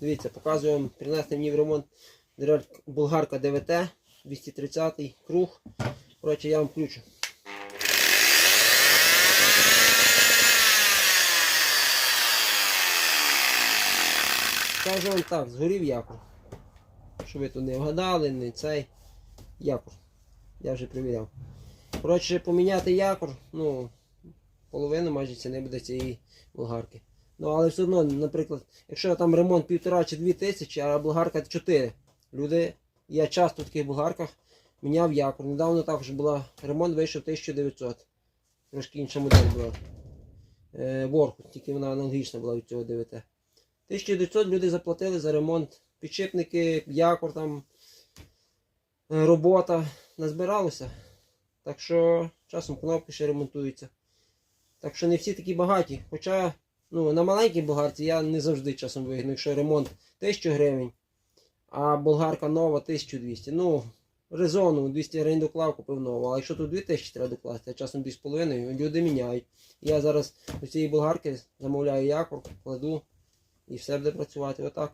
Дивіться, показую вам, принесли мені в ремонт болгарка ДВТ 230 круг. Коротше, я вам включу. Кажу вам так, згорів якор. Щоб ви тут не вгадали, не цей якор. Я вже перевіряв. Коротше, поміняти якор, ну, половина майже ціни буде цієї болгарки. Ну, але все одно, наприклад, якщо там ремонт півтора чи дві тисячі, а болгарка 4. Люди, я часто в таких болгарках міняв якор. Недавно також була ремонт вийшов 1900. Трошки інша модель була. Е, Ворку, тільки вона аналогічна була від цього 9. 1900 люди заплатили за ремонт. Підшипники, якор там, е, робота. Назбиралося. Так що часом кнопки ще ремонтуються. Так що не всі такі багаті. Хоча ну, на маленькій болгарці я не завжди часом вигідно, якщо ремонт 1000 гривень, а болгарка нова 1200. Ну, резону 200 гривень доклав, купив нову. А якщо тут 2000 треба докласти, а часом 2,5, люди міняють. Я зараз у цієї болгарки замовляю якор, кладу і все буде працювати отак.